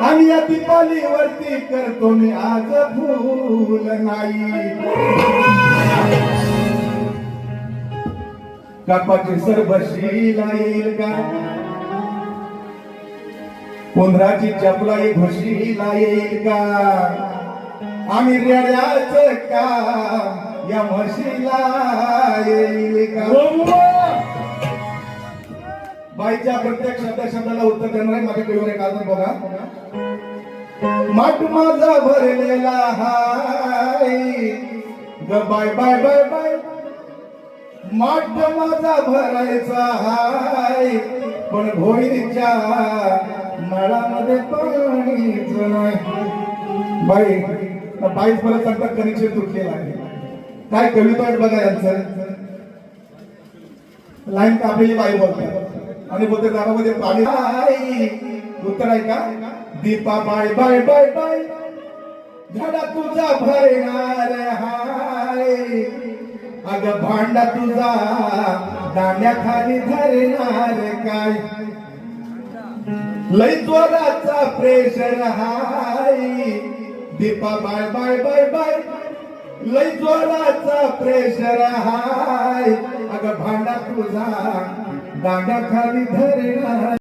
आणि या दीपालीवरती करतो मी आज भूल नाही. कापाची सरभशीला लाईल का? उंदराची चपलाई घुशीला येईल का? आम्ही रेड्याच का या म्हशीला येईल का? हो, हो. आईच्या प्रत्येक शब्द शब्दाला उत्तर देणार आहे. माझ्या टीव्हीवर एक आजर बघा. माठ माझा भरलेला हाय. बाय बाय बाय बाय. माठ माझा भरायचा हाय. पण भोईच्या मळामध्ये पाणीच नाही. बाई बाईच मला सांगतात कनेक्शन तुटलेला आहे. काय कविता बघा यांचं. लाईन कापलेली बाई बोलते. आणि बोलते दारामध्ये पाणी उत्तर आहे का? दीपा बाय बाय बाय बाय झाडा तुझा भरणार हाय अग भांडा तुझा दांड्याखाली धरणार काय? लय जोराचा प्रेशर हाय. दीपा बाय बाय बाय बाय लय जोराचा प्रेशर हाय. अग तुझा तुझा खाली धरणार